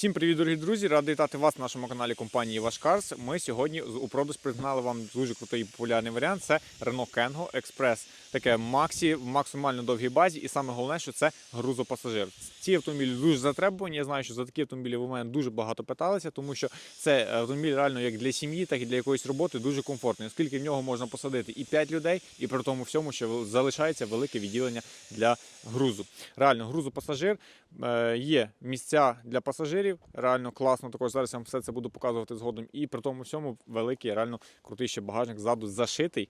Всім привіт, дорогі друзі! Радий вітати вас на нашому каналі компанії Вашкарс. Ми сьогодні у продаж пригнали вам дуже крутий популярний варіант. Це Renault Kengo Express. Таке Максі в максимально довгій базі, і саме головне, що це грузопасажир. Ці автомобілі дуже затребувані. Я знаю, що за такі автомобілі ви мене дуже багато питалися, тому що це автомобіль реально як для сім'ї, так і для якоїсь роботи дуже комфортний, оскільки в нього можна посадити і 5 людей, і при тому всьому, що залишається велике відділення для грузу. Реально, грузопасажир е, є місця для пасажирів. Реально класно. Також зараз я вам все це буду показувати згодом. І при тому всьому великий, реально крутий ще багажник ззаду зашитий.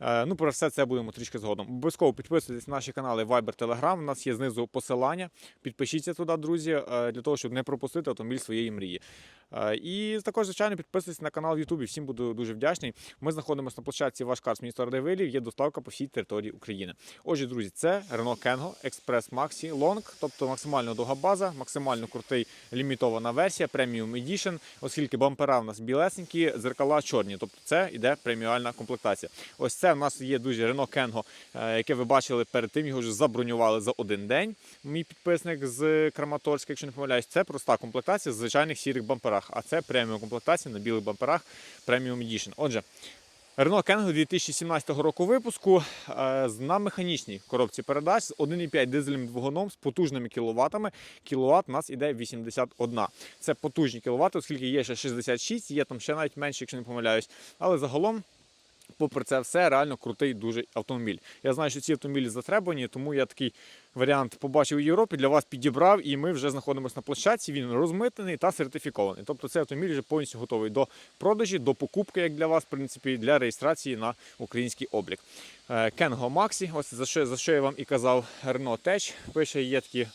Е, Ну, про все це будемо трішки згодом. Обов'язково підписуйтесь на наші канали Viber, Telegram. У нас є знизу посилання. Підпишіться туди, друзі, е, для того, щоб не пропустити автомобіль своєї мрії. Е, І також, звичайно, підписуйтесь на канал в Ютубі. Всім буду дуже вдячний. Ми знаходимося на площадці Ваш Карс міста Радивилів. Є доставка по всій території України. Отже, друзі, це Renault Kengo Express Maxi Long, тобто максимально довга база, максимально крутий лімітована версія, Premium Edition, оскільки бампера в нас білесенькі, зеркала чорні. Тобто це іде преміальна комплектація. Ось це в нас є друзі Renault Kengo, яке ви бачили перед тим. Його вже забронювали за один день. Мій підписник з Краматорська, якщо не помиляюсь, це проста комплектація з звичайних сірих бамперах. А це преміум комплектація на білих бамперах Premium Edition. Отже. Renault Kangoo 2017 року випуску е, на механічній коробці передач з 1,5 дизельним двигуном з потужними кіловатами. Кіловат у нас іде 81. Це потужні кіловати, оскільки є ще 66, є там ще навіть менше, якщо не помиляюсь. Але загалом попри це все, реально крутий дуже автомобіль. Я знаю, що ці автомобілі затребувані, тому я такий варіант побачив у Європі, для вас підібрав, і ми вже знаходимося на площадці. Він розмитнений та сертифікований. Тобто цей автомобіль вже повністю готовий до продажі, до покупки, як для вас, в принципі, для реєстрації на український облік. Е, Kengo Maxi, ось за що, за що я вам і казав, Renault Tech, пише, є такі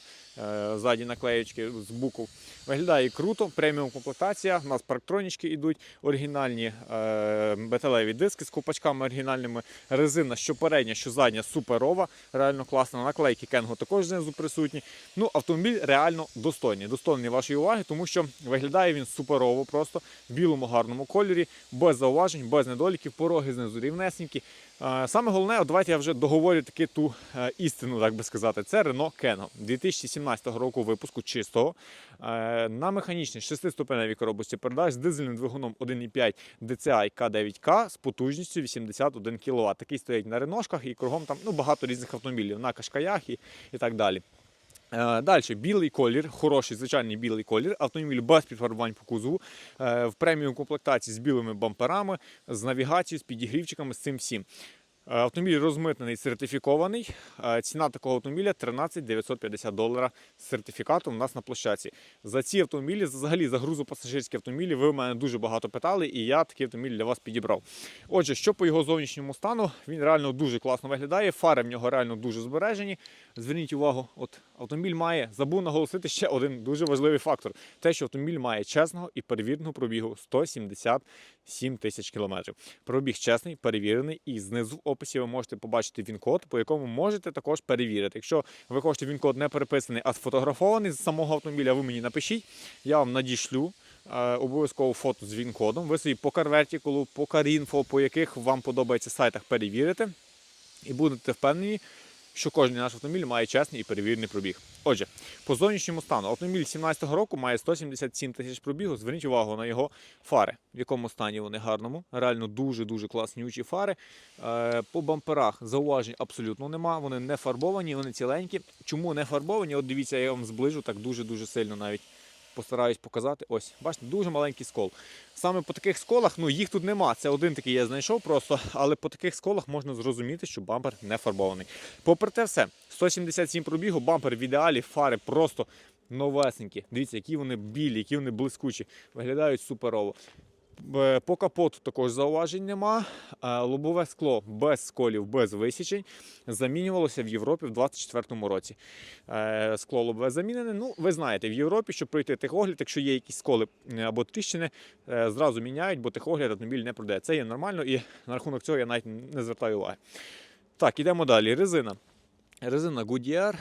ззаді наклеєчки з букв. Виглядає круто, преміум комплектація. У нас парктронічки йдуть, оригінальні е, металеві диски з купачками оригінальними. Резина, що передня, що задня, суперова, реально класна. Наклейки Кенго також знизу присутні. Ну, автомобіль реально достойний. Достойний вашої уваги, тому що виглядає він суперово, просто в білому гарному кольорі, без зауважень, без недоліків, пороги знизу рівнесенькі. Саме головне, от давайте я вже договорю таки ту е, істину, так би сказати. Це Renault Кено 2017 року випуску чистого. Е, На механічній 6-ступеневій коробочці передач з дизельним двигуном 1,5 DCI K9K з потужністю 81 кВт. Такий стоїть на реношках і кругом там ну, багато різних автомобілів на кашкаях і, і так далі. Е, Далі білий колір, хороший звичайний білий колір. Автомобіль без підфарбувань по кузову, е, в преміум комплектації з білими бамперами, з навігацією, з підігрівчиками, з цим всім. Е, Автомобіль розмитнений, сертифікований. Ціна такого автомобіля 13 950 доларів з сертифікатом у нас на площадці. За ці автомобілі, взагалі за грузопасажирські автомобілі, ви в мене дуже багато питали, і я такий автомобіль для вас підібрав. Отже, що по його зовнішньому стану, він реально дуже класно виглядає. Фари в нього реально дуже збережені. Зверніть увагу, от автомобіль має, забув наголосити ще один дуже важливий фактор: те, що автомобіль має чесного і перевіреного пробігу 177 тисяч кілометрів. Пробіг чесний, перевірений, і знизу в описі ви можете побачити він-код, по якому можете також перевірити. Якщо ви хочете він-код не переписаний, а сфотографований з самого автомобіля, ви мені напишіть, я вам надішлю. е, Обов'язково фото з він-кодом. Ви собі по Карвертікулу, по Карінфо, по яких вам подобається сайтах перевірите, і будете впевнені, що кожен наш автомобіль має чесний і перевірений пробіг. Отже, по зовнішньому стану автомобіль 17-го року має 177 тисяч пробігу. Зверніть увагу на його фари, в якому стані вони гарному. Реально дуже-дуже класні учі фари. Е, По бамперах зауважень абсолютно нема. Вони не фарбовані, вони ціленькі. Чому не фарбовані? От дивіться, я вам зближу так дуже-дуже сильно навіть. Постараюсь показати. Ось, бачите, дуже маленький скол. Саме по таких сколах, ну їх тут нема. Це один такий я знайшов просто, але по таких сколах можна зрозуміти, що бампер не фарбований. Попри те все, 177 пробігу, бампер в ідеалі, фари просто новесенькі. Дивіться, які вони білі, які вони блискучі, виглядають суперово. Е, По капоту також зауважень нема. Е, Лобове скло без сколів, без висічень замінювалося в Європі в 2024 році. Е, Скло лобове замінене. Ну, ви знаєте, в Європі, щоб пройти техогляд, якщо є якісь сколи або тріщини, зразу міняють, бо техогляд автомобіль не продає. Це є нормально і на рахунок цього я навіть не звертаю уваги. Так, ідемо далі. Резина. Резина Goodyear.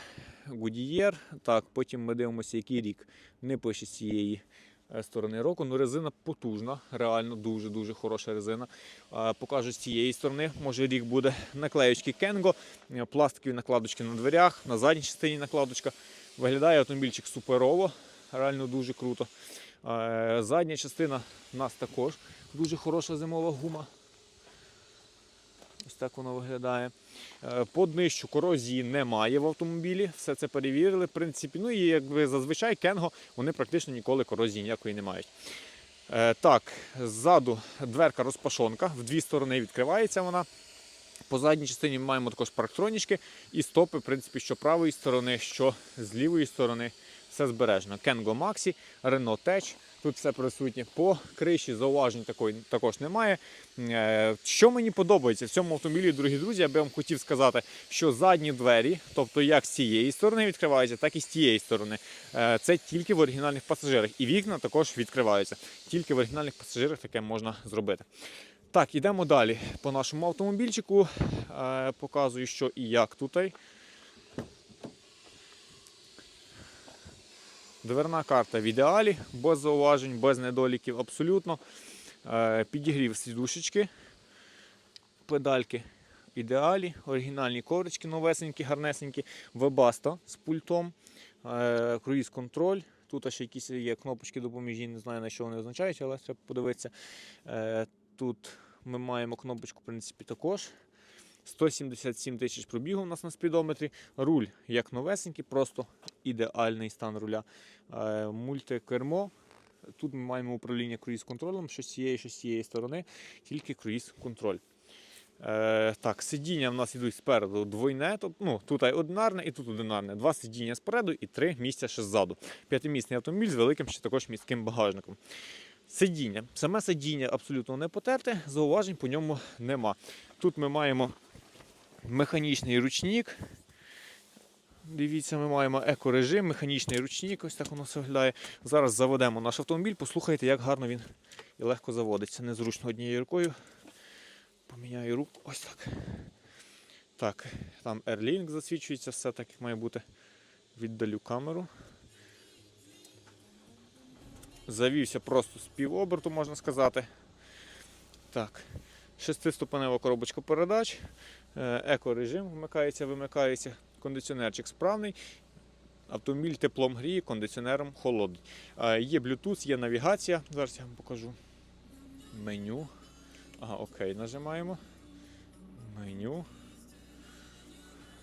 Goodyear. Так, потім ми дивимося, який рік. Не пише цієї сторони року. Ну, резина потужна, реально дуже-дуже хороша резина. Е, Покажу з цієї сторони, може рік буде наклеючки Kengo, е, пластикові накладочки на дверях, на задній частині накладочка. Виглядає автомобільчик суперово. реально дуже круто. Е, Задня частина у нас також дуже хороша зимова гума. Ось так воно виглядає. Е, По днищу корозії немає в автомобілі, все це перевірили. В принципі, ну і якби зазвичай Кенго вони практично ніколи корозії ніякої не мають. Е, Так, ззаду дверка розпашонка, в дві сторони відкривається вона. По задній частині ми маємо також парктронічки і стопи, в принципі, що правої сторони, що з лівої сторони. Все збережено. Kengo Maxi, Renault Tech. Тут все присутнє. По криші зауважень такої також немає. Е, Що мені подобається в цьому автомобілі, дорогі друзі, я би вам хотів сказати, що задні двері, тобто як з цієї сторони відкриваються, так і з тієї сторони. Е, Це тільки в оригінальних пасажирах. І вікна також відкриваються. Тільки в оригінальних пасажирах таке можна зробити. Так, ідемо далі по нашому автомобільчику. Е, Показую, що і як тут. Дверна карта в ідеалі, без зауважень, без недоліків абсолютно. Е, Підігрів сідушечки, педальки в ідеалі, оригінальні коврички новесенькі, гарнесенькі, вебасто з пультом, е, круїз контроль. Тут ще якісь є кнопочки допоміжні, не знаю на що вони означають, але треба подивитися. Е, Тут ми маємо кнопочку, в принципі, також. 177 тисяч пробігу у нас на спідометрі. Руль як новесенький, просто ідеальний стан руля. Е, Мультикермо. Тут ми маємо управління круїз-контролем, що з цієї, що з цієї сторони, тільки круїз-контроль. Е, так, сидіння в нас йдуть спереду двойне, тобто, ну, тут одинарне і тут одинарне. Два сидіння спереду і три місця ще ззаду. П'ятимісний автомобіль з великим ще також міським багажником. Сидіння. Саме сидіння абсолютно не потерте, зауважень по ньому нема. Тут ми маємо механічний ручник. Дивіться, ми маємо екорежим, механічний ручник, ось так воно все виглядає. Зараз заведемо наш автомобіль, послухайте, як гарно він і легко заводиться. Незручно однією рукою. Поміняю руку. Ось так. Так, там Airlink засвічується, все так, як має бути. Віддалю камеру. Завівся просто з півоберту, можна сказати. Так. Шестиступенева коробочка передач, екорежим вмикається, вимикається, кондиціонерчик справний. Автомобіль теплом гріє, кондиціонером холодний. Е, Є Bluetooth, є навігація. Зараз я вам покажу. Меню. Ага, окей, нажимаємо. Меню.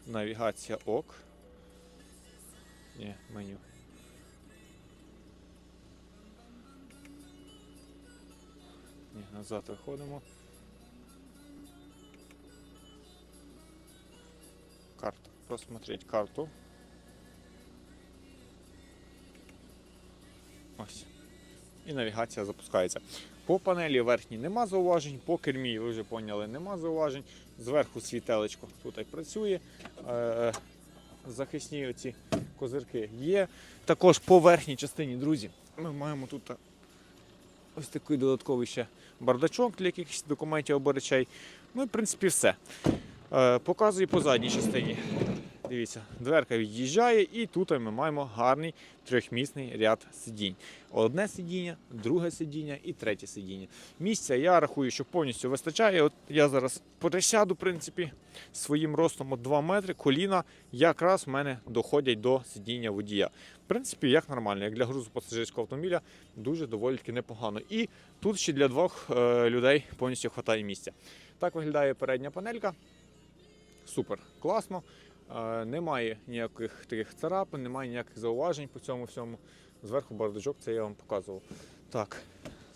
Навігація ок. Ні, меню. Ні, назад виходимо. Карта. Просмотреть карту. Ось. І навігація запускається. По панелі верхній нема зауважень, по кермі, ви вже поняли, нема зауважень. Зверху світелечко тут і працює. Е, захисні оці козирки є. Також по верхній частині, друзі, ми маємо тут ось такий додатковий ще бардачок для якихось документів або речей. Ну і в принципі все. Е, Показую по задній частині. Дивіться, дверка від'їжджає, і тут ми маємо гарний трьохмісний ряд сидінь. Одне сидіння, друге сидіння і третє сидіння. Місця я рахую, що повністю вистачає. От я зараз пересяду, в принципі, своїм ростом от 2 метри, коліна якраз в мене доходять до сидіння водія. В принципі, як нормально, як для грузу пасажирського автомобіля, дуже доволі таки непогано. І тут ще для двох е, людей повністю вистачає місця. Так виглядає передня панелька. Супер, класно. Е, Немає ніяких таких царапин, немає ніяких зауважень по цьому всьому. Зверху бардачок, це я вам показував. Так,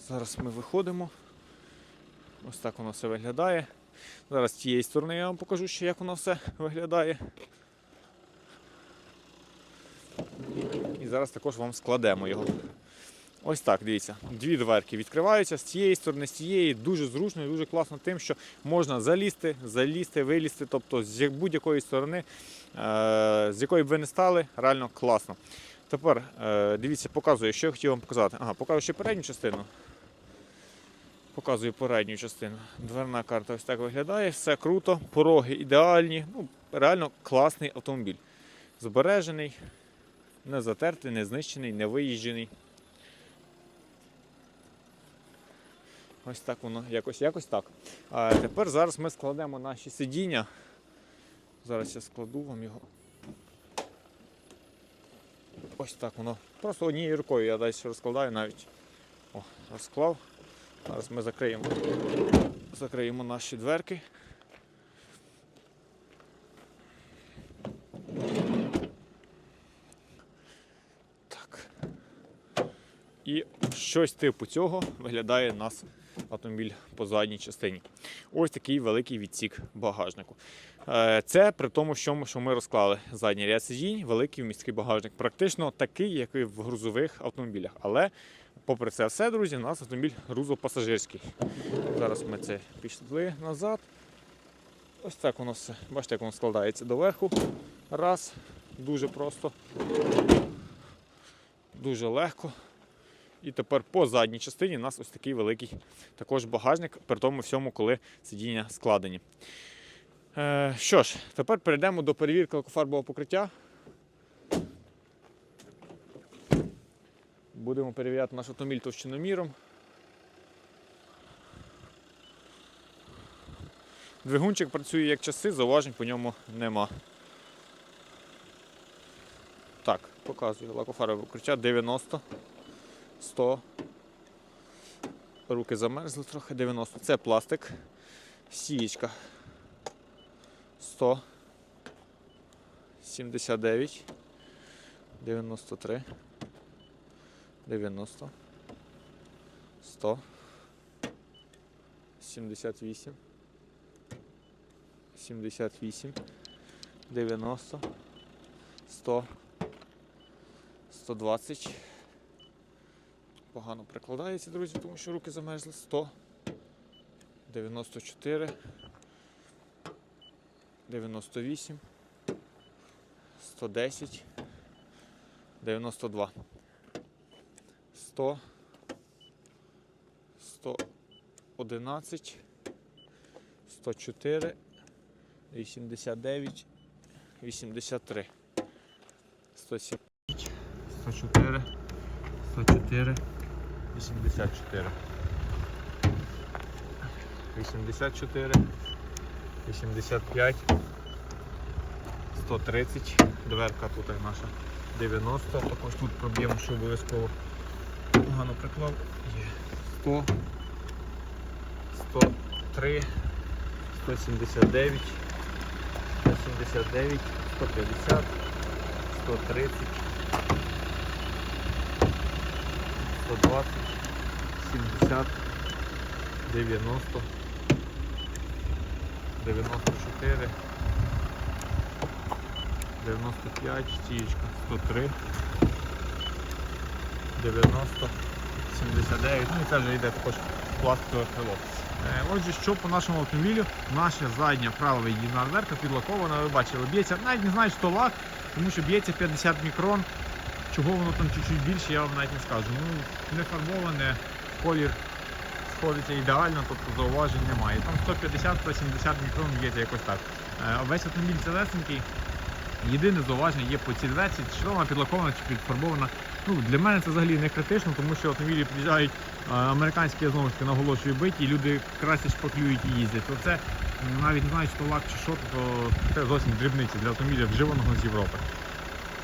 зараз ми виходимо. Ось так воно все виглядає. Зараз з тієї сторони я вам покажу ще, як воно все виглядає. І зараз також вам складемо його. Ось так, дивіться, дві дверки відкриваються з цієї сторони, з цієї. Дуже зручно і дуже класно тим, що можна залізти, залізти, вилізти. Тобто з будь-якої сторони, е, з якої б ви не стали, реально класно. Тепер е, дивіться, показую, що я хотів вам показати. Ага, покажу ще передню частину. Показую передню частину. Дверна карта ось так виглядає, все круто, пороги ідеальні. Ну, реально класний автомобіль. Збережений, не затертий, не знищений, не виїжджений. Ось так воно, якось, якось так. А тепер зараз ми складемо наші сидіння. Зараз я складу вам його. ось так воно. Просто однією рукою я десь розкладаю навіть. О, розклав. Зараз ми закриємо, закриємо наші дверки. Так. І щось типу цього виглядає нас автомобіль по задній частині. Ось такий великий відсік багажнику. Е, Це при тому, що ми, розклали задній ряд сидінь, великий вмісткий багажник. Практично такий, як і в грузових автомобілях. Але, попри це все, друзі, у нас автомобіль грузопасажирський. Зараз ми це пішли назад. Ось так воно все. Бачите, як воно складається доверху. Раз. Дуже просто. Дуже легко. І тепер по задній частині у нас ось такий великий також багажник, при тому всьому, коли сидіння складені. Е, що ж, тепер перейдемо до перевірки лакофарбового покриття. Будемо перевіряти наш автомобіль товщиноміром. Двигунчик працює як часи, зауважень по ньому нема. Так, показую лакофарбове покриття 90. 100. Руки замерзли трохи, 90. Це пластик. Сієчка. 100. 79. 93. 90. 100. 78. 78. 90. 100. 120 погано прикладається, друзі, тому що руки замерзли. 100, 94, 98, 110, 92, 100, 111, 104, 89, 83, 107, 104, 104, 84. 84. 85. 130. Дверка тут наша 90. Також тут проб'ємо, що обов'язково погано приклав. Є 100. 103. 179. 179. 150. 130. 120, 70, 90, 94, 95, стієчка, 103, 90, 79, ну і це вже йде також пластикове крило. Е, Отже, що по нашому автомобілю, наша задня права їдна дверка підлакована, ви бачили, б'ється, навіть не знаю, що лак, тому що б'ється 50 мікрон. Чого воно там чуть-чуть більше, я вам навіть не скажу. Ну, не фарбоване, колір сходиться ідеально, тобто зауважень немає. Там 150-170 мікрон б'ється якось так. Е, Весь автомобіль целесенький. Єдине зауваження є по цій дверці, чи вона підлакована, чи підфарбована. Ну, для мене це взагалі не критично, тому що автомобілі приїжджають е, американські я знову ж таки наголошую биті, і люди краще шпаклюють і їздять. То це навіть не знаю, чи то лак чи що, то це зовсім дрібниці для автомобіля вживаного з Європи.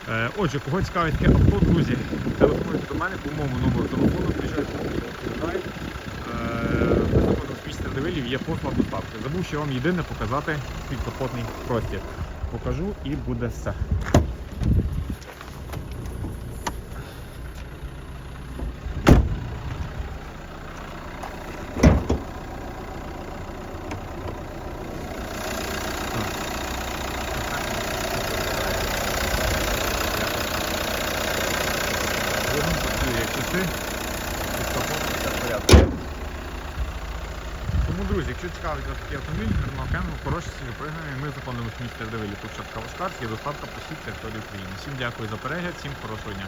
Е, Отже, кого цікавить таке авто, друзі, телефонуйте до мене по моєму номеру телефону, приїжджайте відповідають. З місця Девилів є послуга доставки. Забув ще вам єдине показати підкапотний простір. Покажу і буде все. Порядку. Тому, друзі, якщо цікавить вас такий автомобіль, Kangoo, хороші собі пригнання, ми знаходимося в місті Ардевилі, тут Шаркава Шкарс, є доставка по всій території України. Всім дякую за перегляд, всім хорошого дня.